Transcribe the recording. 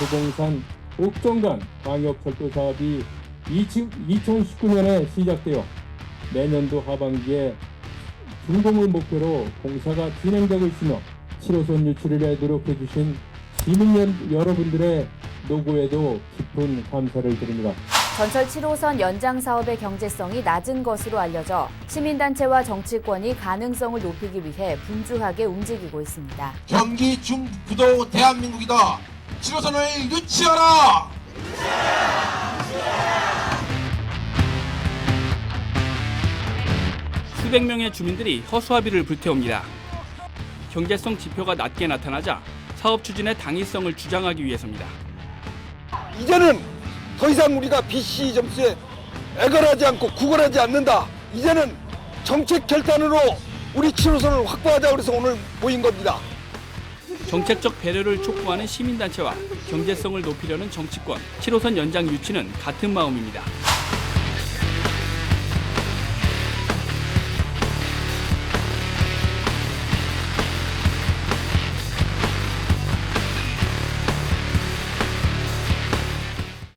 도봉산 옥정간 광역철도 사업이 2019년에 시작되어 내년도 하반기에 준공을 목표로 공사가 진행되고 있으며 7호선 유치를 노력해 주신 시민 여- 여러분들의 노고에도 깊은 감사를 드립니다. 전철 7호선 연장 사업의 경제성이 낮은 것으로 알려져 시민단체와 정치권이 가능성을 높이기 위해 분주하게 움직이고 있습니다. 경기 중부도 대한민국이다. 7호선을 유치하라. 수백 명의 주민들이 허수아비를 불태웁니다. 경제성 지표가 낮게 나타나자 사업 추진의 당위성을 주장하기 위해서입니다. 이제는 더 이상 우리가 BC 점수에 애걸하지 않고 구걸하지 않는다. 이제는 정책 결단으로 우리 7호선을 확보하자 그래서 오늘 모인 겁니다. 정책적 배려를 촉구하는 시민단체와 경제성을 높이려는 정치권, 7호선 연장 유치는 같은 마음입니다.